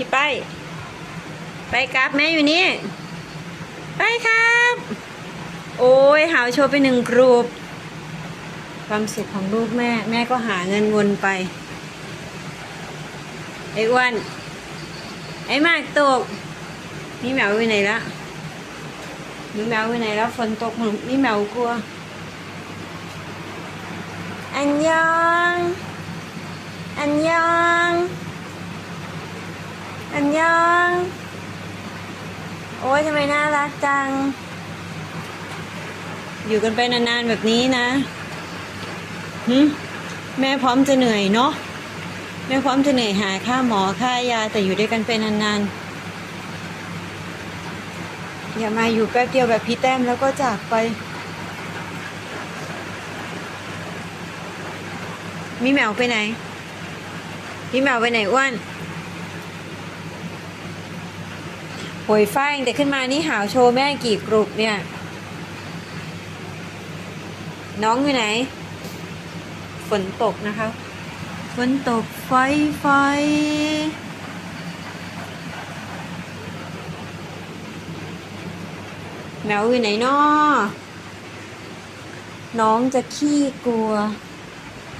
พี่ไป ไปครับแม่อยู่นี่ ไปครับ โอ้ยหาวโชว์ไปหนึ่งกรูป ความสุขของลูกแม่ แม่ก็หาเงินวนไป ไอ้อ้วน ไอ้มากตก นี่แมวไปไหนละนี่แมวไปไหนแล้วฝนตกหนูนี่แมวกลัว อันยอง อันยอง อันยอง โอ้ยทำไมน่ารักจัง อยู่กันไปนานๆแบบนี้นะหึแม่พร้อมจะเหนื่อยเนาะแม่พร้อมจะเหนื่อยหาค่าหมอค่ายาแต่อยู่ด้วยกันไปนานๆอย่ามาอยู่แป๊บเดียวแบบพี่แต้มแล้วก็จากไป มีแมวไปไหนพี่แมวไปไหนอ้วน โหยฟ้าเองแต่ขึ้นมานี่หาวโชว์แม่กี่กรุปเนี่ย น้องอยู่ไหน ฝนตกนะคะ ฝนตกไฟไฟแมวอยู่ไหนนาะน้องจะขี้กลัว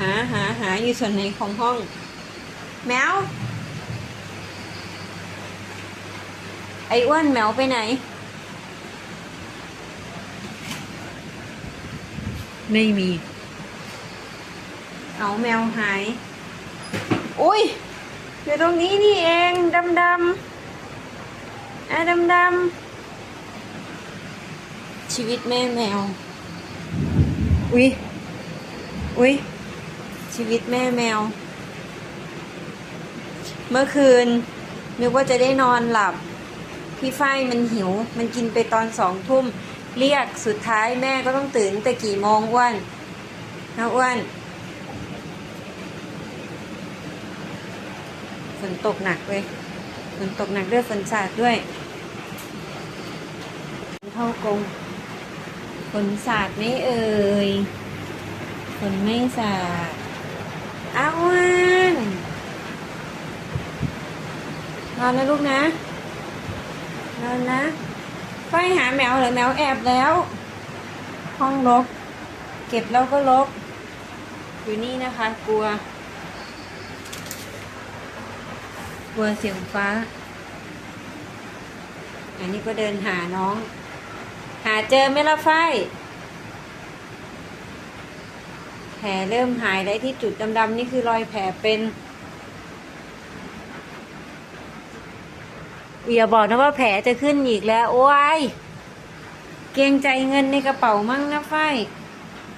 หาหาหาอยู่ส่วนไหนของห้อง แมว ไอ้อ้วนแมวไปไหน ไม่มี เอาแมวหาย อุ้ยอยู่ตรงนี้นี่เองดำดำอะดำดำชีวิตแม่แมว อุ้ยอุ้ยชีวิตแม่แมว เมื่อคืนนึกว่าจะได้นอนหลับ พี่ฝ้ายมันหิว มันกินไปตอนสองทุ่ม เรียกสุดท้ายแม่ก็ต้องตื่นแต่กี่โมงอ้วนนะอ้วนฝนตกหนักเลยฝนตกหนักด้วยฝนสาดด้วยเท่ากงฝนสาดไม่เอ่ยฝนไม่สาดอ้าวอ้วนนอนนะลูกนะ นอนนะไฟหาแมวเหรือแมวแอบแล้ว ห้องรกเก็บแล้วก็ลกอยู่นี่นะคะ กลัว กลัวเสียงฟ้า อันนี้ก็เดินหาน้อง หาเจอไหมล่ะไฟแผลเริ่มหายได้ที่จุดดำๆนี่คือรอยแผลเป็น อย่าบอกนะว่าแผลจะขึ้นอีกแล้ว โอ้ย เกรงใจเงินในกระเป๋ามั่งนะไฟ